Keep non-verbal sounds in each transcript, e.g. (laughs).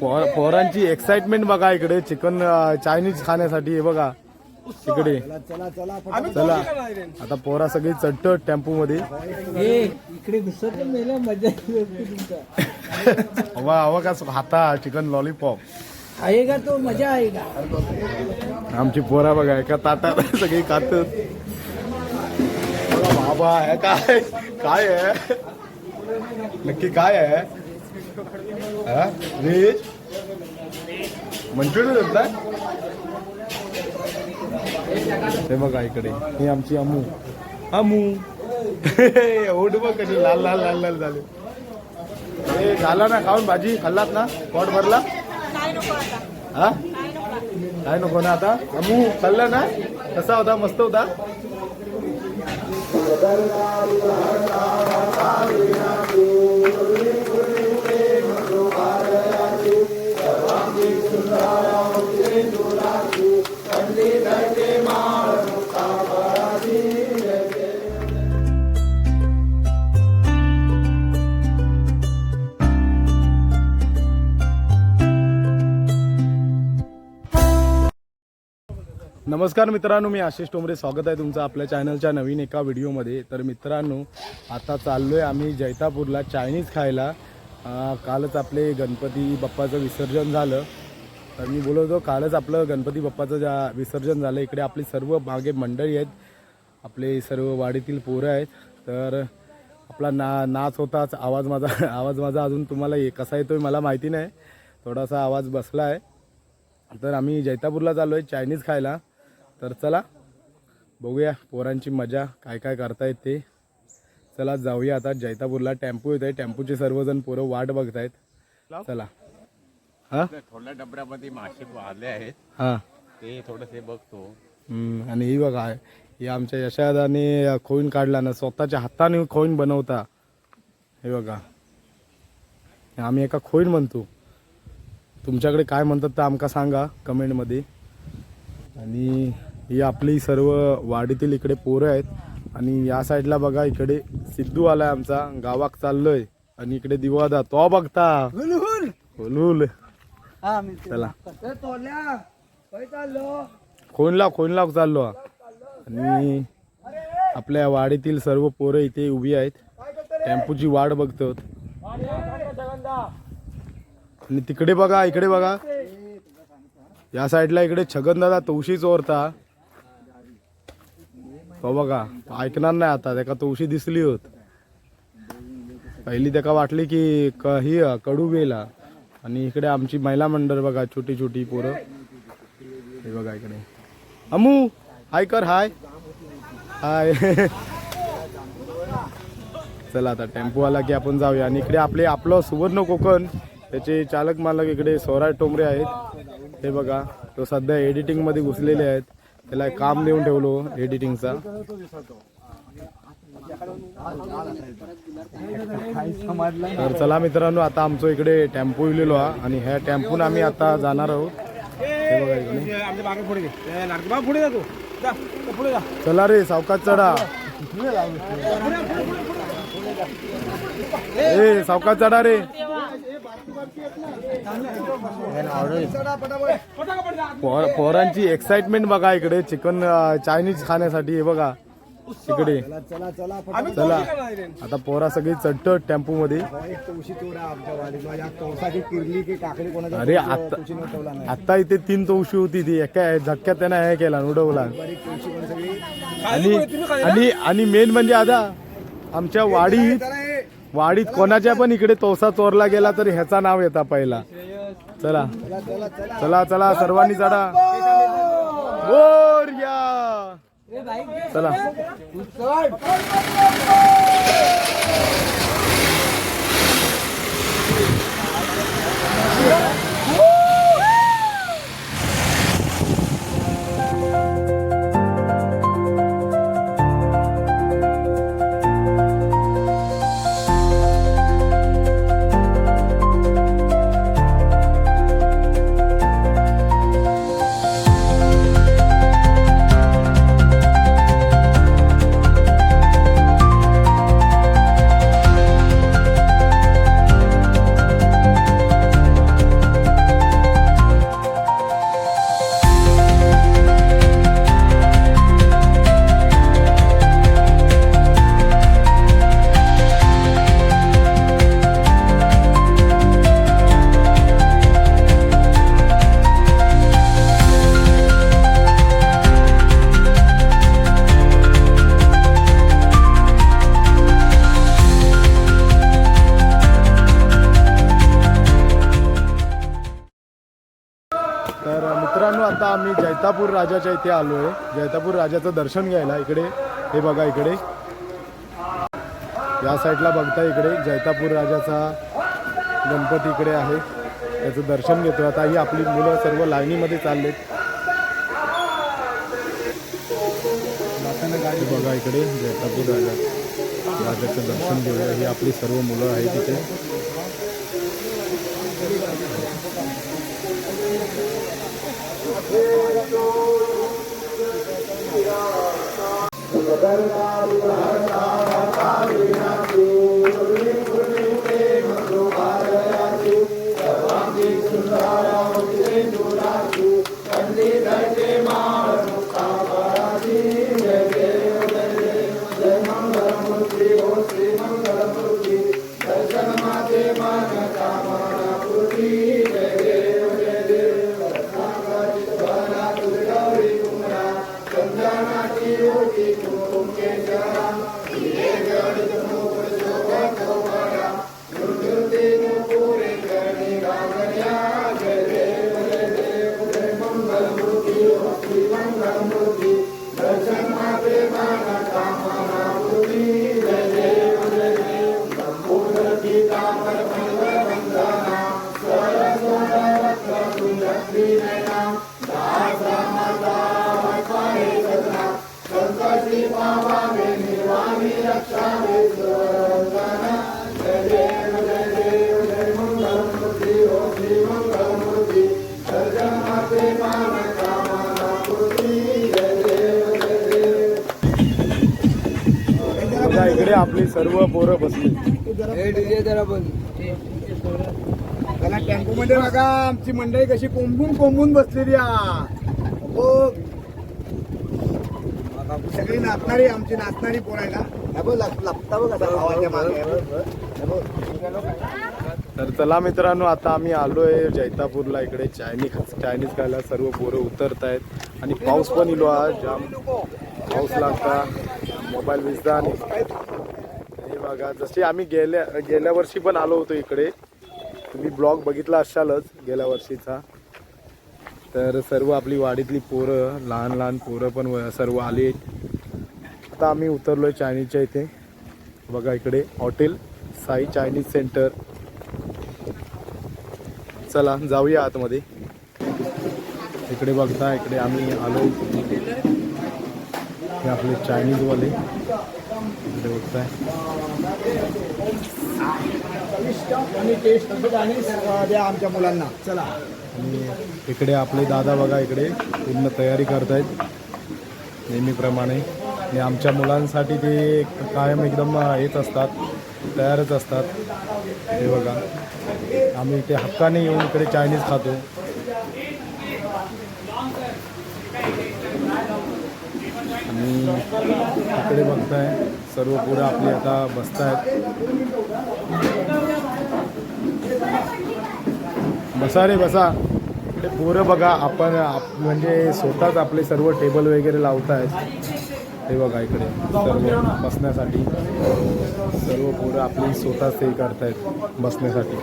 पोर- पोरांची एक्साइटमेंट बघा इकडे चिकन चायनीज खाण्यासाठी हे बघा इकडे. चला आता पोरा सगळी चढत टेम्पो मध्ये इकडे घुसत मेला मजा येते तुमचा. हवा हवा का हाता चिकन लॉलीपॉप आएगा तो? मजा आएगा आमची पोरा बघा एका ताटात (laughs) सगळी खात बाबा हे काय? काय आहे नक्की काय आहे व्हेज मंचुरियन होता? हे बघा इकडे ही आमची अमू. अमू. (laughs) ओढ बघ कशी लाल लाल लाल लाल झाले. हे झाला ना खाऊन भाजी? खाल्लात ना? पोट भरला? हा? काय नको ना आता? अमू खाल्ला ना? कसा होता? मस्त होता? नमस्कार मित्रांनो मी आशिष टोमरे. स्वागत आहे तुमचं आपल्या चॅनलच्या नवीन एका व्हिडिओमध्ये. तर मित्रांनो आता चाललोय आम्ही जैतापूरला चायनीज खायला. कालच आपले गणपती बाप्पाचं विसर्जन झालं. तर मी बोलवतो कालच आपलं गणपती बाप्पाचं ज्या विसर्जन झालं इकडे आपली सर्व मागे मंडळी आहेत. आपले सर्व वाडीतील पोरं आहेत. तर आपला ना नाच होताच आवाज माझा (laughs) आवाज माझा अजून तुम्हाला ये- कसा येतोय मला माहिती नाही. थोडासा आवाज बसला आहे तर आम्ही जैतापूरला चाललो आहे चायनीज खायला. तर चला बघूया पोरांची मजा काय काय करतायत ते. चला जाऊया आता जैतापूरला. टेम्पो येत आहे टेम्पोचे सर्वजण पोरं वाट बघतायत. चला. हा थोड्या डबऱ्यामध्ये मासे आले आहेत. हा. ते थोडेसे बघतो. हम्म, आणि ही बघा ही आमच्या यशादाने खोईन काढला ना स्वतःच्या हाताने खोईन बनवता. हे बघा. हे आम्ही एका खोईन म्हणतो. तुमच्याकडे काय म्हणतात तर आमका सांगा कमेंटमध्ये. आणि ही आपली सर्व वाडीतील इकडे पोरं आहेत. आणि या साईडला बघा इकडे सिद्धू आलाय आमचा गावाक चाललोय. आणि इकडे दिवादा तो बघता. हुलहुल. हा चला. खोनला खोनला चाललो. आणि आपल्या वाडीतील सर्व पोरं इथे उभी आहेत. टेम्पोची वाट बघतात आणि तिकडे बघा इकडे बघा. या साईडला इकडे छगन दादा तवशी चोरता हो बघा तो ऐकणार नाही आता त्याका तवशी दिसली होत. पहिली त्याका वाटली की ही कडू गेला आणि इकडे आमची महिला मंडळ बघा छोटी छोटी पोरं. हे बघा इकडे. अमू हाय कर हाय. हाय. (laughs) चला आता टेम्पो आला की आपण जाऊया. आणि इकडे आपले आपलं सुवर्ण कोकण त्याचे चालक मालक इकडे स्वराज टोमरे आहेत. हे बघा तो सध्या एडिटिंगमध्ये घुसलेले आहेत. त्याला एक काम देऊन ठेवलो एडिटिंगचा तर चला मित्रांनो आता आमचं इकडे टेम्पो इलेलो हा आणि ह्या टेम्पोने आम्ही आता जाणार आहोत. चला रे सावकाश चढा. ए सावकाश चढा रे. पोर- पोरांची एक्साइटमेंट बघा इकडे चिकन चायनीज खाण्यासाठी हे बघा. इकडे चला आता पोरा सगळी चढत टेम्पो मध्ये अरे आता आता इथे तीन तवशी होती ती. एका झटक्यात त्यानं हे केला उडवला. आणि आणि आणि मेन म्हणजे आता आमच्या वाडीत वाडीत कोणाच्या पण इकडे तोसा चोरला गेला तर ह्याचा नाव येता पहिला. चला. चला चला सर्वांनी चढा. चला Yeah. जैतापूर राजाच्या इथे आलो आहे जैतापूर राजाचं दर्शन घ्यायला इकडे. हे बघा इकडे. या साईडला बघता इकडे जैतापूर राजाचा गणपती इकडे आहे. त्याचं दर्शन घेतो आता ही आपली मुलं सर्व लाईनीमध्ये चाललेत. बघा इकडे जैतापूर राजा. राजाचं दर्शन घेऊया. ही आपली सर्व मुलं आहेत तिथे જગન્નાથ बघा इकडे आपली सर्व पोरं बसली. त्याला टेम्पो मध्ये बघा आमची मंडळी कशी कोंबून कोंबून बसलेली. हो. सगळी नाचणारी आमची नाचणारी पोर आहे ना. बघ, लप- लपता बघ आता भावाच्या मागे. बघ. तर चला मित्रांनो आता आम्ही आलोय जैतापूरला इकडे. चायनीज चायनीज खायला सर्व पोरं उतरत आहेत आणि पाऊस पण इलो आज जाम पाऊस लागता. मोबाईल विजता आणि हे बघा जसे आम्ही गेल्या गेल्या वर्षी पण आलो होतो इकडे. तुम्ही ब्लॉग बघितला असालच गेल्या वर्षीचा. तर सर्व आपली वाडीतली पोरं लहान लहान पोरं पण व- सर्व आली आता आम्ही उतरलो आहे चायनीजच्या इथे. बघा इकडे हॉटेल साई चायनीज सेंटर. चला जाऊया आतमध्ये. इकडे बघता इकडे आम्ही आलो. हे आपले चायनीजवाले इकडे बघताय. आणि टेस्ट द्या आमच्या मुलांना चला आणि इकडे आपले दादा बघा इकडे पूर्ण तयारी करतायत. नेहमीप्रमाणे. आणि आमच्या मुलांसाठी ते कायम एकदम हेच असतात तयारच असतात. हे बघा. आम्ही इथे हक्काने येऊन इकडे चायनीज खातो. आणि इकडे बघताय. सर्व पोरं आपली आता बसतायत. बसा रे बसा. इकडे पोरं बघा आपण आप- म्हणजे स्वतःच आपले सर्व टेबल वगैरे लावतायत. हे बघा इकडे सर्व बसण्यासाठी. सर्व पोरं आपली स्वतःच हे करतायत बसण्यासाठी.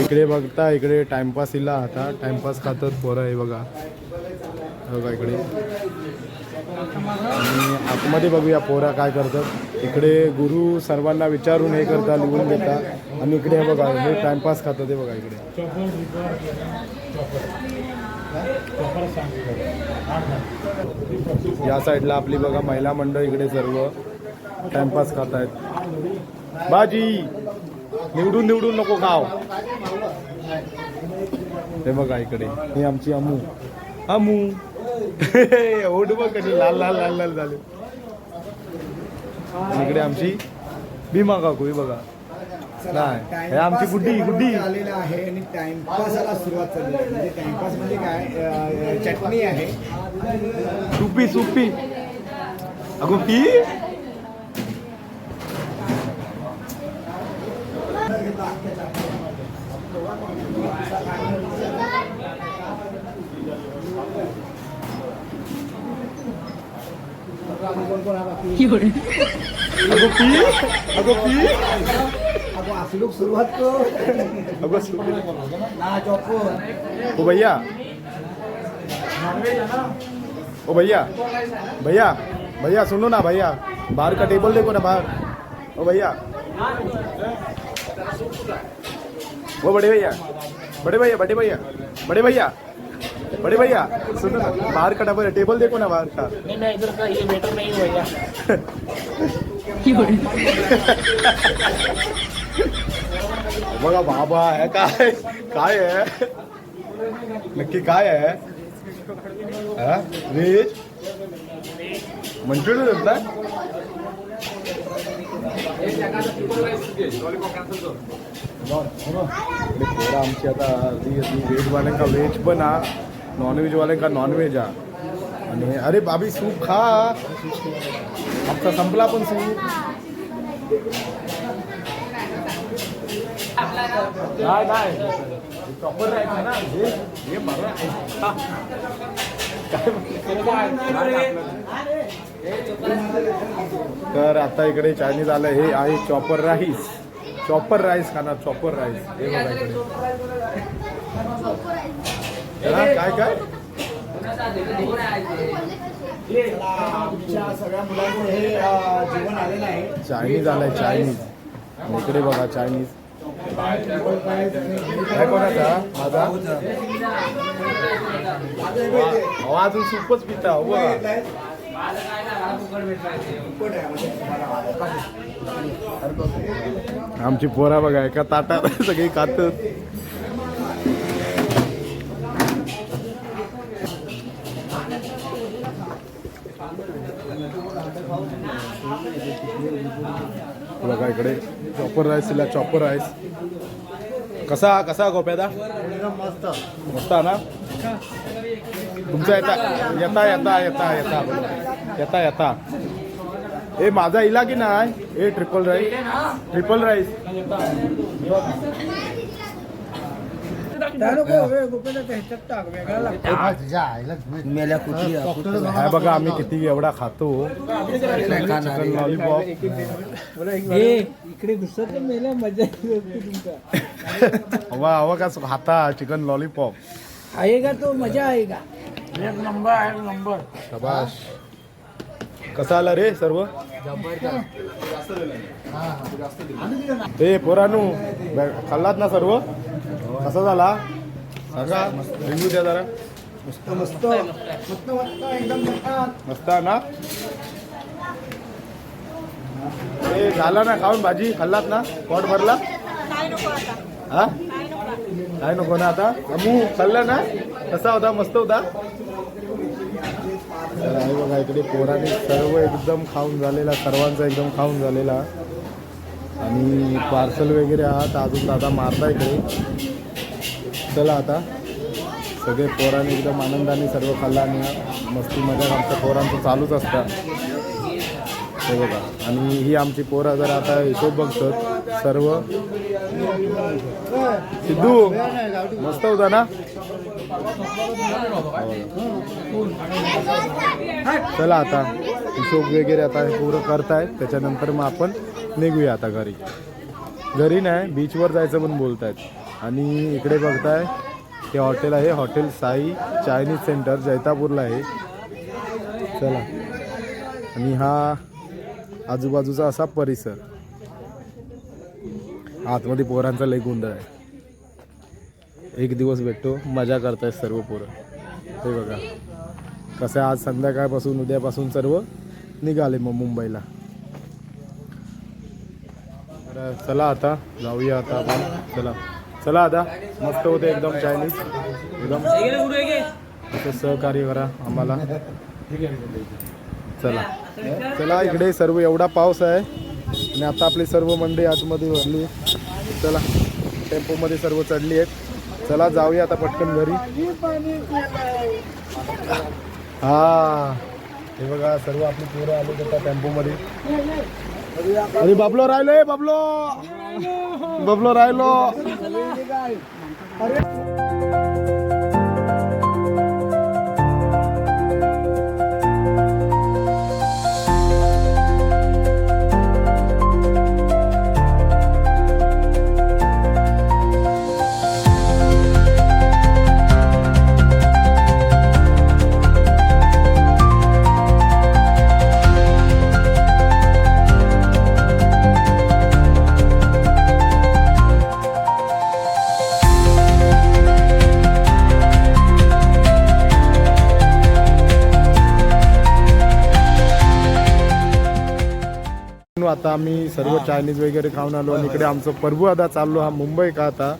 इकडे बघता इकडे टाइमपास इला आता. टाइमपास खातात पोरं हे बघा. हे बघा इकडे. आणि आतमध्ये बघूया पोरा काय करतात. इकडे गुरु सर्वांना विचारून हे करता लिहून घेता आणि इकडे हे बघा हे टाइमपास खातात ते बघा इकडे. या साईडला आपली बघा महिला मंडळ इकडे सर्व टाइमपास खात आहेत. बाजी निवडून निवडून नको खाव. हे बघा इकडे हे आमची अमू. अमू. ओढ बघ कशी लाल लाल लाल लाल झाले. इकडे आमची भीमा काकू ही बघा. नाही आमची गुड्डी गुड्डी आलेला आहे आणि टाइमपासाला सुरुवात झाली आहे. म्हणजे टाइमपास म्हणजे काय? चटणी आहे. सुपी सुपी. अगो पी? ओ भैया। ओ भैया भैया भैया, सुनो ना भैया। बाहर का टेबल देखो ना बाहर। ओ भैया। वो बड़े भैया बड़े भैया बड़े भैया बड़े भैया। बड़े भैया सुनो ना बाहर का टेबल टेबल देखो ना बाहर का। नहीं नहीं इधर का ये बेटर नहीं भैया (laughs) बघा बाबा आहे काय काय आहे नक्की काय आहे हा? व्हेज मंचुरियन होत आमची आता अर्धी अर्धी व्हेजवाल्यांका व्हेज पण हा नॉनव्हेजवाल्यांका नॉनव्हेज हा आणि अरे बाबी सूप खा. आमचा संपला पण सूप. काय काय प्रॉपर राहायचं ना. हे हे तर आता इकडे चायनीज आलं. हे आहे चॉपर राईस चॉपर राईस खाणार चॉपर राईस हे बघा इकडे. काय काय? आमच्या सगळ्या हे आलेलं आहे. चायनीज आलाय चायनीज इकडे बघा चायनीज काय कोणाचा? माझा? अहो, अजून सूपच पिता हो बघा आमची पोरा बघा एका ताटात सगळी खातात. इकडे. चॉपर राईस तिला चॉपर राईस कसा कसा गोप्यादा मस्त मस्त ना? तुमचा येता येता येता येता येता. येता येता. ए माझा इला की नाही? ए ट्रिपल राईस ट्रिपल राईस त्या नको हे गोपीनाथ ह्याच्यात टाक वेगळा लागतो मेल्या कुठली बघा आम्ही किती एवढा खातो. चिकन लॉलीपॉप इकडे घुसत मेल्या मजा तुमचा हवा (laughs) का खाता चिकन लॉलीपॉप आएगा तो? मजा आएगा एक नंबर एक नंबर. शबाश कसा आला रे सर्व? ए पोरानू खाल्लात ना सर्व? कसा झाला? सांगा. रिव्ह्यू द्या जरा. मस्त मस्त. मस्त मस्त एकदम मस्त मस्त आहे ना? ए झाला ना खाऊन भाजी? खाल्लात ना? पोट भरला? हा? काय नको ना आता? अमू खाल्ला ना? कसा होता? मस्त होता? तर आहे बघा इकडे पोराने सर्व एकदम खाऊन झालेला सर्वांचा एकदम खाऊन झालेला. आणि पार्सल वगैरे आहात अजून दादा मारता इकडे. चला आता. सगळे पोरांनी एकदम आनंदाने सर्व खाल्ला आणि मस्ती मजा आमच्या पोरांचं चालूच असतं. हे बघा. आणि ही आमची पोरं जर आता हिशोब बघतात. सर्व. सिद्धू मस्त होता ना? चला आता. हिशोब वगैरे आता हे पूर्ण करतायत. त्याच्यानंतर मग आपण निघूया आता घरी. घरी नाही बीचवर जायचं पण बोलतायत. आणि इकडे बघताय हे हॉटेल आहे हॉटेल साई चायनीज सेंटर जैतापूरला आहे. चला. आणि हा आजूबाजूचा असा परिसर. आतमध्ये पोरांचा लई गोंधळ आहे. एक दिवस भेटतो मजा करतायत सर्व पोरं. हे बघा. कसं आहे, आज संध्याकाळपासून उद्यापासून सर्व निघाले मग मुंबईला. चला आता जाऊया आता आपण. चला. चला आता. मस्त होते एकदम चायनीज एकदम असं सहकार्य करा आम्हाला. चला. चला इकडे सर्व एवढा पाऊस आहे. आणि आता आपली सर्व मंडळी आतमध्ये भरली. चला टेम्पोमध्ये सर्व चढली आहेत. चला जाऊया आता पटकन घरी. हा. हे बघा सर्व आपली पोरं आले होता टेम्पोमध्ये. अरे बाबलो राहिलोय बाबलो. बाबलो राहिलो. आता आम्ही सर्व चायनीज वगैरे खाऊन आलो आणि इकडे आमचं प्रभू आता चाललो हा मुंबई का आता?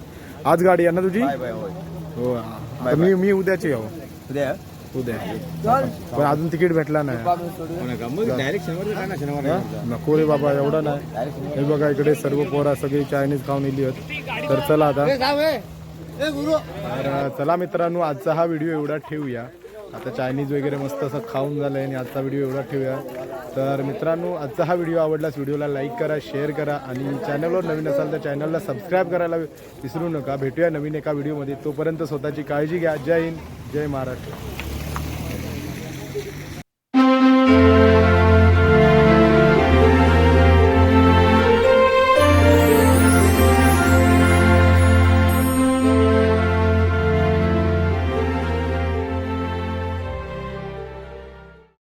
आज गाडी आहे ना तुझी? हो आता मी मी उद्याची आहो उद्या? पण अजून तिकीट भेटला नाही. हा? नको रे बाबा एवढा नाही. हे बघा इकडे सर्व पोरा सगळी चायनीज खाऊन इली आहेत. तर चला आता. तर चला मित्रांनो आजचा हा व्हिडिओ एवढा ठेवूया. आता चायनीज वगैरे मस्त असं खाऊन झालंय आणि आजचा व्हिडिओ एवढा ठेवूया. तर मित्रांनो आजचा हा व्हिडिओ आवडलास व्हिडिओला लाईक करा शेअर करा आणि चॅनलवर नवीन असाल तर चॅनलला सबस्क्राईब करायला विसरू नका. भेटूया नवीन एका व्हिडिओमध्ये तोपर्यंत स्वतःची काळजी घ्या. जय हिंद जय महाराष्ट्र.